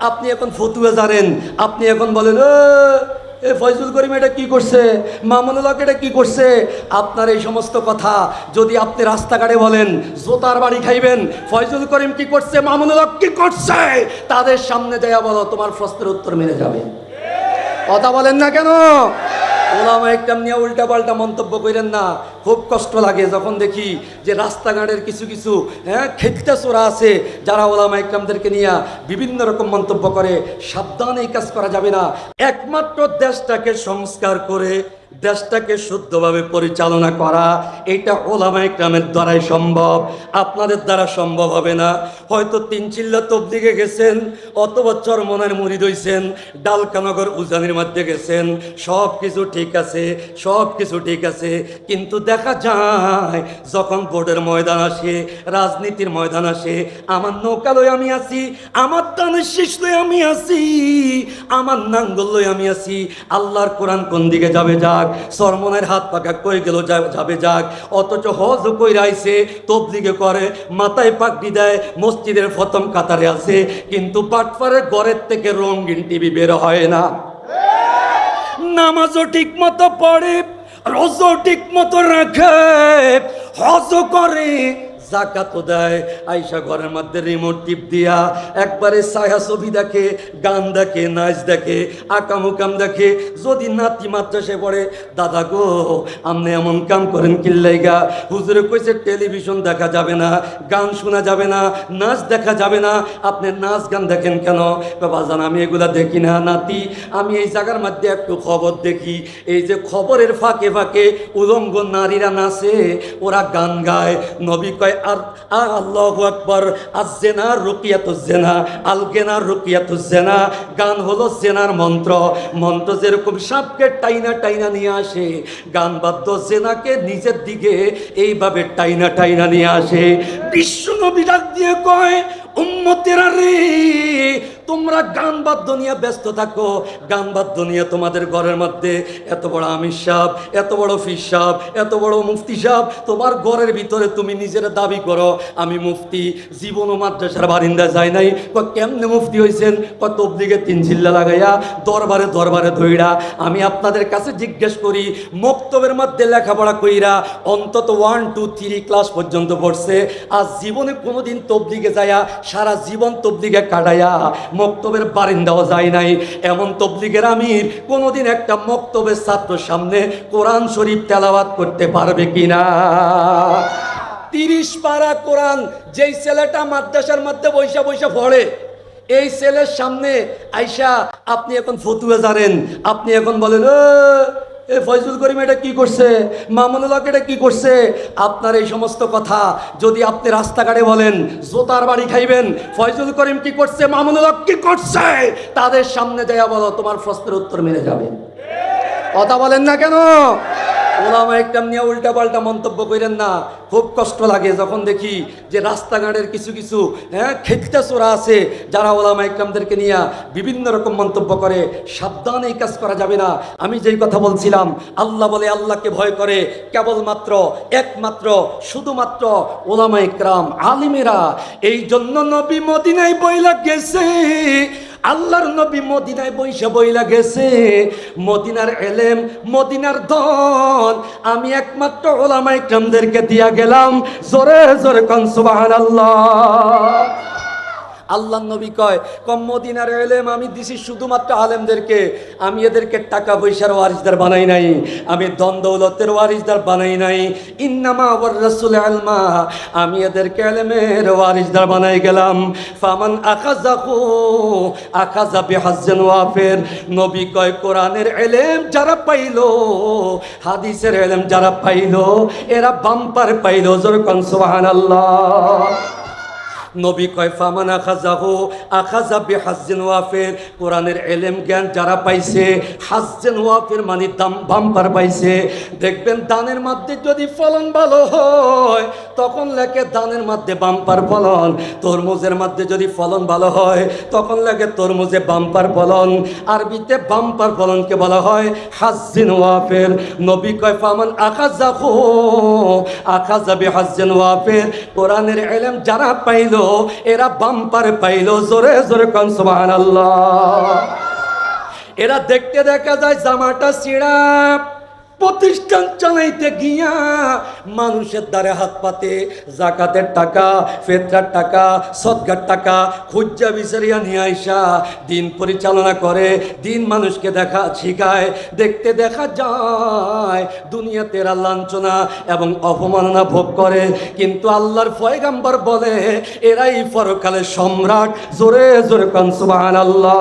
আপনি এখন ফতুয়া জানেন। আপনি এখন বলেন "এ, ফয়জুল করিম এটা কী করছে? মামুনুল এটা কী করছে? আপনার এই সমস্ত কথা যদি আপনি রাস্তাঘাটে বলেন জোতার বাড়ি খাইবেন ফয়জুল করিম কি করছে মামুনুল হক কি করছে? তাদের সামনে যাইয়া বলো তোমার প্রশ্নের উত্তর মেনে যাবে। কথা বলেন না কেন? ওলামা একটা নিয়ে উল্টা পাল্টা মন্তব্য করেন না। খুব কষ্ট লাগে যখন দেখি যে রাস্তাঘাটের কিছু কিছু হ্যাঁ খেতটা চোরা আছে, যারা ওলামা একরামদেরকে নিয়ে বিভিন্ন রকম মন্তব্য করে। সাবধানে এই কাজ করা যাবে না। একমাত্র দেশটাকে সংস্কার করে দেশটাকে শুদ্ধভাবে পরিচালনা করা, এটা ওলামা একরামের দ্বারাই সম্ভব। আপনাদের দ্বারা সম্ভব হবে না। হয়তো তিন চিল্লা তবদিকে গেছেন অত বছর মনের মুড়ি দইছেন ডালকানগর উজানির মধ্যে গেছেন সব কিছু ঠিক আছে সব কিছু ঠিক আছে, কিন্তু দেখা যায় যখন ভোটের ময়দান আসে, রাজনীতির ময়দান আসে, আমার নৌকা লই আমি আছি, আমার টানের শীষ লই আমি আছি, আমার নাঙ্গল লই আমি আছি, আল্লাহর কোরআন কোন দিকে যাবে যাক, সরমনের হাত পাকা কই গেল যাবে যাক। অথচ হজ কই রাইছে তবলিগে করে, মাথায় পাগড়ি দেয়, মসজিদের প্রথম কাতারে আছে। কিন্তু বাটপাড়ের ঘরের থেকে রঙিন টিভি বের হয় না। নামাজও ঠিক মতো পড়ে, রোজও ঠিক মতো রাখে, হজও করে জাকাতও দেয়। আইসা ঘরের মধ্যে রিমোট টিপ দিয়া একবারে ছায়া ছবি দেখে, গান দেখে, নাচ দেখে, আকামুকাম দেখে, যদি নাতি মাদ্রাসে পড়ে, দাদা গো, আপনি এমন কাম করেন কিল্লাইগা হুজুরে কইছে, টেলিভিশন দেখা যাবে না, গান শোনা যাবে না, নাচ দেখা যাবে না, আপনি নাচ গান দেখেন কেন? বাবা জান আমি এগুলা দেখি না, নাতি, আমি এই জায়গার মধ্যে একটু খবর দেখি। এই যে খবরের ফাঁকে ফাঁকে উলঙ্গ নারীরা নাচে, ওরা গান গায়। নবী কয় আল্লাহু আকবর আজেনা জেনা রুকিয়াত জেনা আল গেনা রুকিয়াত জেনা গান হলো জেনার মন্ত্র। মন্ত্র যেরকম সাপকে টাইনা টাইনা নিয়ে আসে, গান বাদ্য জেনাকে নিজের দিকে এইভাবে টাইনা টাইনা নিয়ে আসে। বিশ্ব নবী ডাক দিয়ে কয়, উম্মতেরা রে তোমরা গান বাদ্য নিয়ে ব্যস্ত থাকো। গান বাদ্য নিয়ে তোমাদের ঘরের মধ্যে। এত বড় আমির সাহ এত বড় ফির সাহ এত বড় মুফতি সাহ তোমার ঘরের ভিতরে তুমি নিজের দাবি করো। আমি মুফতি জীবন ও মাদ্রাসার বারিন্দা যাই নাই। ক কেমনে মুফতি হয়েছেন ক তবদিকে তিন চিল্লা লাগাইয়া দরবারে দরবারে ধইরা আমি আপনাদের কাছে জিজ্ঞেস করি, মক্তবের মধ্যে লেখাপড়া কইরা অন্তত ওয়ান টু থ্রি ক্লাস পর্যন্ত পড়ছে। আর জীবনে কোনোদিন তবদিকে যায়া, সারা জীবন তবদিকে কাটাইয়া মক্তবের বারিন্দাও যায় নাই। এমন তবলিগের আমির কোনোদিন একটা মক্তবের ছাত্র সামনে কোরআন শরীফ তেলাওয়াত করতে পারবে কিনা? তিরিশ পারা কোরআন যেই ছেলেটা মাদ্রাসার মধ্যে বৈশা বৈশা পড়ে, এই ছেলের সামনে আইসা আপনি এখন ফতুয়া জানেন। আপনি এখন বলেন "এ, ফয়জুল করিম এটা কি করছে? মামুনুল হক এটা কি করছে? আপনার এই সমস্ত কথা যদি আপনি রাস্তাঘাটে বলেন জোতার বাড়ি খাইবেন ফয়জুল করিম কি করছে মামুনুল হক কি করছে? তাদের সামনে যাইয়া বলো তোমার প্রশ্নের উত্তর মেনে যাবে। কথা বলেন না কেন? ওলামা একদম নিয়ে উল্টা পাল্টা মন্তব্য করেন না। খুব কষ্ট লাগে যখন দেখি যে রাস্তাঘাটের কিছু কিছু হ্যাঁ খেটটা চোরা আছে, যারা ওলামা একরামদেরকে নিয়ে বিভিন্ন রকম মন্তব্য করে। সাবধানে এই কাজ করা যাবে না। আমি যেই কথা বলছিলাম, আল্লাহ বলে আল্লাহকে ভয় করে কেবলমাত্র, একমাত্র, শুধুমাত্র ওলামা একরাম, আলিমেরা। এই জন্য নবী মদিনায় বইলা গেছে আল্লাহর নবী মদিনায় বৈশা বইলা গেছে, মদিনার এলেম, মদিনার দল আমি একমাত্র ওলামা ইকরামদেরকে দিয়া গেলাম। জোরে জোরে কনসুবাহ সুবহানাল্লাহ। আল্লাহ নবী কয়, কম মদিনার এলেম, আমি দিছি শুধুমাত্র আলেমদেরকে। আমি এদেরকে টাকা পয়সার ওয়ারিসদার বানাই নাই। আমি দন দৌলতের ওয়ারিসদার বানাই নাই। ইন্নামা আবার রসুল আলমা। আমি এদেরকে এলেমের ওয়ারিসদার বানাই গেলাম। ফামান আখাজাহু, আখাজা বিহাজ্জান ওয়াফের। নবী কয়, কোরআনের এলেম যারা পাইলো, হাদিসের এলেম যারা পাইলো, এরা বাম্পার পাইলো। জোর কন সুবহানাল্লাহ। নবী কয়, ফামান আখাজাহু, আখাজা বি হাসজেন ওয়াফের কোরআনের এলেম জ্ঞান যারা পাইছে, হাজ্জেন ওয়াফের মানে দাম, বাম্পার পাইছে। দেখবেন দানের মধ্যে যদি ফলন ভালো হয় তখন লেখে দানের মধ্যে বাম্পার ফলন, তরমুজের মধ্যে যদি ফলন ভালো হয়, তখন লেখে তরমুজে বাম্পার ফলন। আরবিতে বাম্পার ফলনকে বলা হয় হাজিন ওয়াফের নবী কয়, ফামান আকাশ যাব আকাশ যাবে হাজিন ওয়াফের কোরআনের এলেম যারা পাইলো, এরা বাম্পার পাইলো। জোরে জোরে কন আল্লাহ এরা দেখতে দেখা যায় জামাটা ছিঁড়া। প্রতিষ্ঠান চালাইতে গিয়া মানুষের দ্বারে হাত পাতে, জাকাতের টাকা, ফেতরার টাকা, সদগার টাকা খুজ্জা বিচারিয়া নিয়ে আইসা দিন পরিচালনা করে, দিন মানুষকে দেখা শিখায়, দেখতে দেখা যায়, দুনিয়াতে এরা লাঞ্ছনা এবং অপমাননা ভোগ করে। কিন্তু আল্লাহর ফয়গাম্বর বলে, এরাই পরকালের সম্রাট, জোরে জোরে কনসুবান আল্লাহ